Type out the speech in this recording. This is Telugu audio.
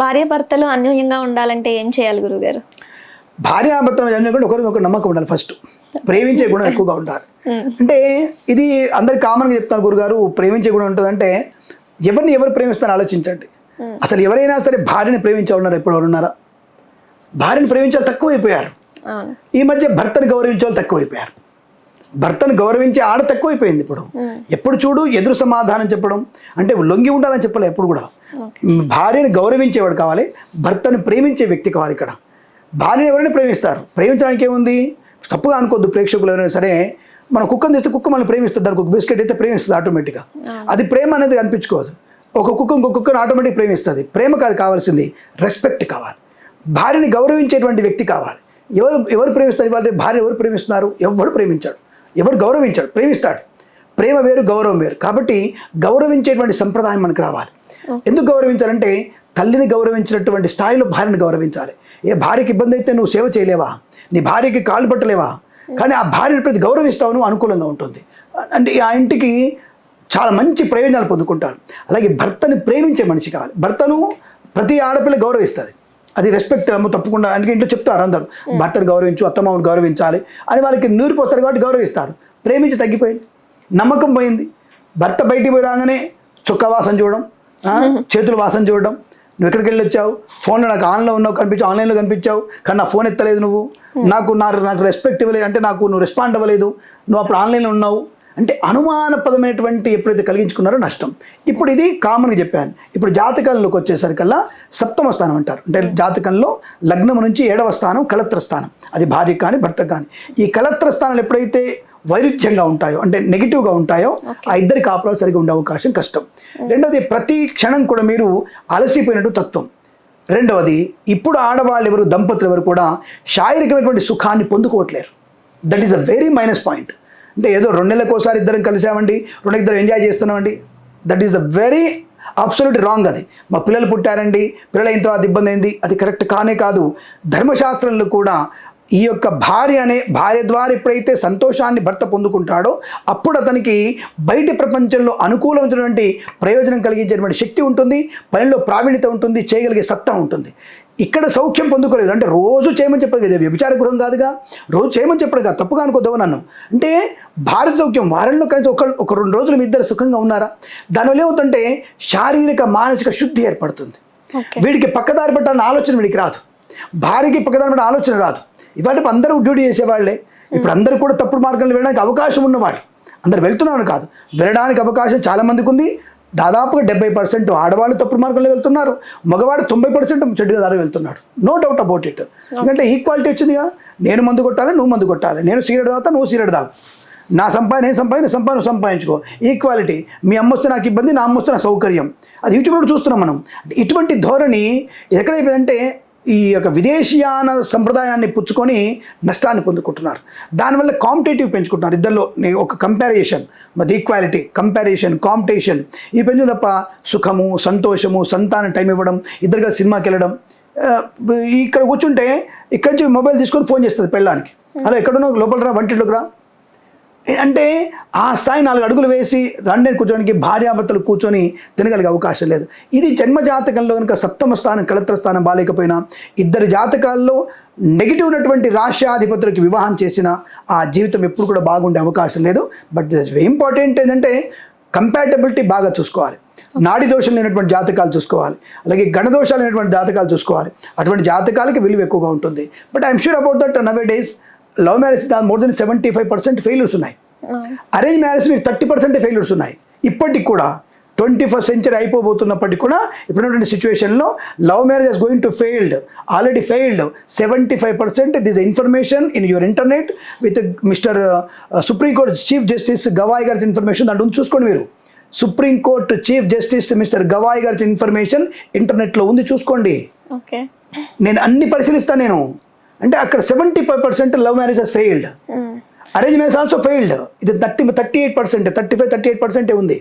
భార్య భర్తలు అన్యోన్యంగా ఉండాలంటే ఏం చేయాలి గురుగారు భార్యాభర్తల జన్మ కూడా ఒకరికి ఒక నమ్మకం ఉండాలి ఫస్ట్ ప్రేమించే గుణం ఎక్కువగా ఉండాలి. అంటే ఇది అందరికి కామన్గా చెప్తాను గురుగారు ప్రేమించే గుణం ఉంటుందంటే ఎవరిని ఎవరు ప్రేమిస్తారో ఆలోచించండి. అసలు ఎవరైనా సరే భార్యని ప్రేమించే ఉన్నారు ఎప్పుడు ఎవరు ఉన్నారా? భార్యని ప్రేమించే వాళ్ళు తక్కువైపోయారు ఈ మధ్య భర్తను గౌరవించే వాళ్ళు తక్కువైపోయారు. భర్తను గౌరవించే ఆడ తక్కువైపోయింది ఇప్పుడు. ఎప్పుడు చూడు ఎదురు సమాధానం చెప్పడం. అంటే లొంగి ఉండాలని చెప్పలే ఎప్పుడు కూడా. భార్యను గౌరవించేవాడు కావాలి భర్తను ప్రేమించే వ్యక్తి కావాలి ఇక్కడ. భార్యను ఎవరైనా ప్రేమిస్తారు. ప్రేమించడానికి ఏముంది? తప్పుగా అనుకోవద్దు ప్రేక్షకులు ఎవరైనా సరే. మనం కుక్కను తెస్తే కుక్క మనం ప్రేమిస్తుంది దానికి ఒక బిస్కెట్ అయితే ప్రేమిస్తుంది ఆటోమేటిక్గా. అది ప్రేమ అనేది కనిపించుకోదు. ఒక కుక్క ఇంకొక కుక్కను ఆటోమేటిక్ ప్రేమిస్తుంది. ప్రేమ కాదు కావాల్సింది రెస్పెక్ట్ కావాలి. భార్యని గౌరవించేటువంటి వ్యక్తి కావాలి. ఎవరు ఎవరు ప్రేమిస్తారు? ఇవాళ భార్య ఎవరు ప్రేమిస్తున్నారు? ఎవరు ప్రేమించాడు? ఎవరు గౌరవించాడు? ప్రేమిస్తాడు. ప్రేమ వేరు గౌరవం వేరు. కాబట్టి గౌరవించేటువంటి సంప్రదాయం మనకు రావాలి. ఎందుకు గౌరవించాలంటే తల్లిని గౌరవించినటువంటి స్థాయిలో భార్యని గౌరవించాలి. ఏ భార్యకి ఇబ్బంది అయితే నువ్వు సేవ చేయలేవా? నీ భార్యకి కాళ్ళు పట్టలేవా? కానీ ఆ భార్యని ప్రతి గౌరవిస్తావు నువ్వు అనుకూలంగా ఉంటుంది. అంటే ఆ ఇంటికి చాలా మంచి ప్రయోజనాలు పొందుకుంటారు. అలాగే భర్తని ప్రేమించే మనిషి కావాలి. భర్తను ప్రతి ఆడపిల్ల గౌరవిస్తుంది. అది రెస్పెక్ట్ తప్పకుండా. అందుకే ఇంట్లో చెప్తారు అందరు. భర్తను గౌరవించు అత్తమామను గౌరవించాలి అని వాళ్ళకి నూరిపోతారు కాబట్టి గౌరవిస్తారు. ప్రేమించి తగ్గిపోయింది. నమ్మకం పోయింది. భర్త బయటికి పోయి రాగానే చుక్క వాసన చూడడం చేతుల వాసన చూడడం. నువ్వు ఎక్కడికి వెళ్ళి వచ్చావు? ఫోన్లో నాకు ఆన్లో ఉన్నావు కనిపించావు ఆన్లైన్లో కనిపించావు. కానీ నా ఫోన్ ఎత్తలేదు నువ్వు. నాకు నా నాకు రెస్పెక్ట్ ఇవ్వలేదు. అంటే నాకు నువ్వు రెస్పాండ్ అవ్వలేదు. నువ్వు అప్పుడు ఆన్లైన్లో ఉన్నావు. అంటే అనుమానపదమైనటువంటి ఎప్పుడైతే కలిగించుకున్నారో నష్టం. ఇప్పుడు ఇది కామన్గా చెప్పాను. ఇప్పుడు జాతకాల్లోకి వచ్చేసరికల్లా సప్తమ స్థానం అంటారు. అంటే జాతకంలో లగ్నం నుంచి ఏడవ స్థానం కళత్ర స్థానం. అది భార్య కానీ భర్త కానీ. ఈ కళత్ర స్థానాలు ఎప్పుడైతే వైరుధ్యంగా ఉంటాయో అంటే నెగిటివ్గా ఉంటాయో ఆ ఇద్దరి కాపురాలు సరిగా ఉండే అవకాశం కష్టం. రెండవది ప్రతి క్షణం కూడా మీరు అలసిపోయినట్టు తత్వం. రెండవది ఇప్పుడు ఆడవాళ్ళు ఎవరు దంపతులు ఎవరు కూడా శారీరకమైనటువంటి సుఖాన్ని పొందుకోవట్లేరు. That is a very minus point అంటే ఏదో రెండు నెలలకు ఒకసారి ఇద్దరం కలిసామండి రెండు ఇద్దరు ఎంజాయ్ చేస్తున్నామండి. That is the very absolute wrong అది. మా పిల్లలు పుట్టారండి పిల్లలు అయిన తర్వాత ఇబ్బంది అయింది. అది కరెక్ట్ కానే కాదు. ధర్మశాస్త్రంలో కూడా ఈ యొక్క భార్య అనే భార్య ద్వారా ఎప్పుడైతే సంతోషాన్ని భర్త పొందుకుంటాడో అప్పుడు అతనికి బయటి ప్రపంచంలో అనుకూలమైనటువంటి ప్రయోజనం కలిగించేటువంటి శక్తి ఉంటుంది పనిలో ప్రావీణ్యత ఉంటుంది చేయగలిగే సత్తా ఉంటుంది. ఇక్కడ సౌఖ్యం పొందుకోలేదు. అంటే రోజు చేయమని చెప్పదు కదా వ్యభిచార గృహం కాదుగా. రోజు చేయమని చెప్పడు కదా తప్పుగా అనుకోద్దావు నన్ను? అంటే భారత సౌఖ్యం వారంలో కనీసం ఒక ఒక రెండు రోజులు మీ ఇద్దరు సుఖంగా ఉన్నారా? దానివల్ల ఏమవుతుంటే శారీరక మానసిక శుద్ధి ఏర్పడుతుంది. వీడికి పక్కదారి పెట్టాలన్న ఆలోచన వీడికి రాదు. భార్యకి పక్కదారి పెట్టాలన్న ఆలోచన రాదు. ఇవాళ అందరూ డ్యూటీ చేసేవాళ్ళే. ఇప్పుడు అందరూ కూడా తప్పుడు మార్గంలో వెళ్ళడానికి అవకాశం ఉన్నవాళ్ళు. అందరు వెళ్తున్నారు కాదు. వెళ్ళడానికి అవకాశం చాలా మందికి ఉంది. దాదాపుగా డెబ్బై పర్సెంట్ ఆడవాళ్ళు తప్పుడు మార్గంలో వెళ్తున్నారు. మగవాడు తొంభై పర్సెంట్ చెడుగా దారి వెళ్తున్నాడు నో డౌట్ అబౌట్ ఇట్ ఎందుకంటే ఈక్వాలిటీ వచ్చిందిగా. నేను మందు కొట్టాలి నువ్వు మందు కొట్టాలి. నేను సిగరెట్ తాగుతా నువ్వు సిగరెట్ తాగు. నా సంపాదన నేను సంపాదన సంపాదన నువ్వు సంపాదించుకో. ఈక్వాలిటీ మీ అమ్మ వస్తే నాకు ఇబ్బంది నా అమ్మ వస్తే నాకు సౌకర్యం. అది యూట్యూబ్లో చూస్తున్నాం మనం. ఇటువంటి ధోరణి ఎక్కడైపోయిందంటే ఈ యొక్క విదేశీయాన సంప్రదాయాన్ని పుచ్చుకొని నష్టాన్ని పొందుకుంటున్నారు. దానివల్ల కాంపిటేటివ్ పెంచుకుంటున్నారు. ఇద్దరిలో ఒక కంపారిజేషన్ మరి ఈక్వాలిటీ కంపారిజన్ కాంపిటీషన్. ఈ పెంచు తప్ప సుఖము సంతోషము సంతానం టైం ఇవ్వడం ఇద్దరుగా సినిమాకి వెళ్ళడం ఇక్కడ కూర్చుంటే ఇక్కడి నుంచి మొబైల్ తీసుకొని ఫోన్ చేస్తుంది పెళ్ళానికి. అలా ఎక్కడున్నావు? లోపల రా వంటిలోకి రా. అంటే ఆ స్థాయి నాలుగు అడుగులు వేసి రండి కూర్చోడానికి భార్యాభర్తలు కూర్చొని తినగలిగే అవకాశం లేదు. ఇది జన్మ జాతకంలో కనుక సప్తమ స్థానం కళత్ర స్థానం బాలేకపోయినా ఇద్దరు జాతకాల్లో నెగిటివ్ ఉన్నటువంటి రాష్ట్రాధిపతులకి వివాహం చేసిన ఆ జీవితం ఎప్పుడు కూడా బాగుండే అవకాశం లేదు. బట్ ఇంపార్టెంట్ ఏంటంటే కంపాటబిలిటీ బాగా చూసుకోవాలి. నాడి దోషం లేనటువంటి జాతకాలు చూసుకోవాలి. అలాగే గణదోషాలు లేనటువంటి జాతకాలు చూసుకోవాలి. అటువంటి జాతకాలకి విలువ ఎక్కువగా ఉంటుంది. But I'm sure about that nowadays love marriage more than seventy five percent failures ఉన్నాయి. అరేంజ్ మ్యారేజ్ మీకు థర్టీ పర్సెంట్ ఫెయిల్యూర్స్ ఉన్నాయి. ఇప్పటికి కూడా ట్వంటీ ఫస్ట్ సెంచరీ అయిపోబోతున్నప్పటికీ కూడా ఇప్పుడున్నటువంటి సిచ్యువేషన్లో love marriage going to failed already failed seventy five percent this information in your internet with mister supreme court chief justice Gavai గారి ఇన్ఫర్మేషన్ దాంట్లో ఉంది. చూసుకోండి మీరు. Supreme court chief justice mister Gavai గారి ఇన్ఫర్మేషన్ ఇంటర్నెట్లో ఉంది. చూసుకోండి. నేను అన్ని పరిశీలిస్తాను నేను. అంటే అక్కడ seventy five percent love marriages failed arrange marriage also failed ఇది thirty thirty eight percent thirty five thirty eight పర్సెంటే ఉంది.